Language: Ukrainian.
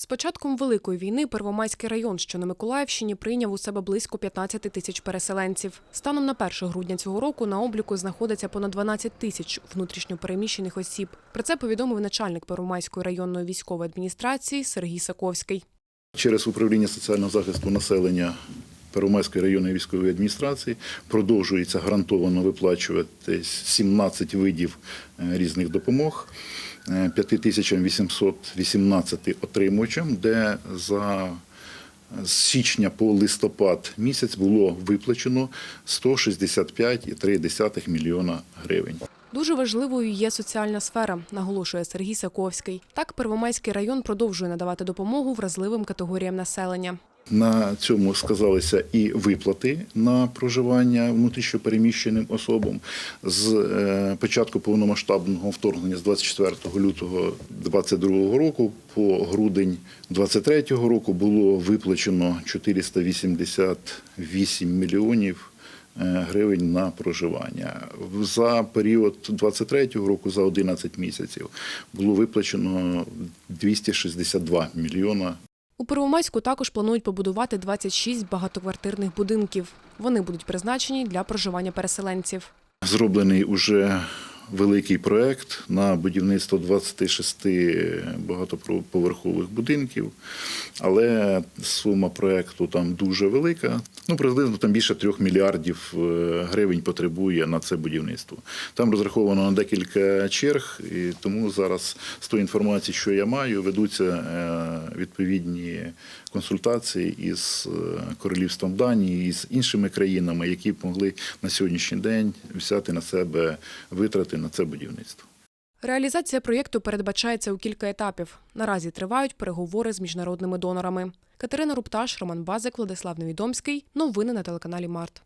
З початком Великої війни Первомайський район, що на Миколаївщині, прийняв у себе близько 15 тисяч переселенців. Станом на 1 грудня цього року на обліку знаходиться понад 12 тисяч внутрішньопереміщених осіб. Про це повідомив начальник Первомайської районної військової адміністрації Сергій Саковський. Через управління соціального захисту населення Первомайської районної військової адміністрації продовжується гарантовано виплачувати 17 видів е, різних допомог 5818 отримувачам, де за з січня по листопад місяць було виплачено 165,3 мільйона гривень. Дуже важливою є соціальна сфера, наголошує Сергій Саковський. Так, Первомайський район продовжує надавати допомогу вразливим категоріям населення. На цьому сказалися і виплати на проживання внутрішньопереміщеним особам. З е, початку повномасштабного вторгнення з 24 лютого 2022 року по грудень 2023 року було виплачено 488 мільйонів е, гривень на проживання. За період 23 року, за 11 місяців, було виплачено 262 мільйона У Первомайську також планують побудувати 26 багатоквартирних будинків. Вони будуть призначені для проживання переселенців. Зроблений уже великий проект на будівництво 26 багатоповерхових будинків, але сума проекту там дуже велика. Ну, приблизно там більше трьох мільярдів е, гривень потребує на це будівництво. Там розраховано на декілька черг, і тому зараз з тої інформації, що я маю, ведуться е, відповідні консультації із е, королівством Данії і з іншими країнами, які б могли на сьогоднішній день взяти на себе витрати на це будівництво. Реалізація проєкту передбачається у кілька етапів. Наразі тривають переговори з міжнародними донорами. Катерина Рупташ, Роман Базик, Владислав Невідомський. Новини на телеканалі Март.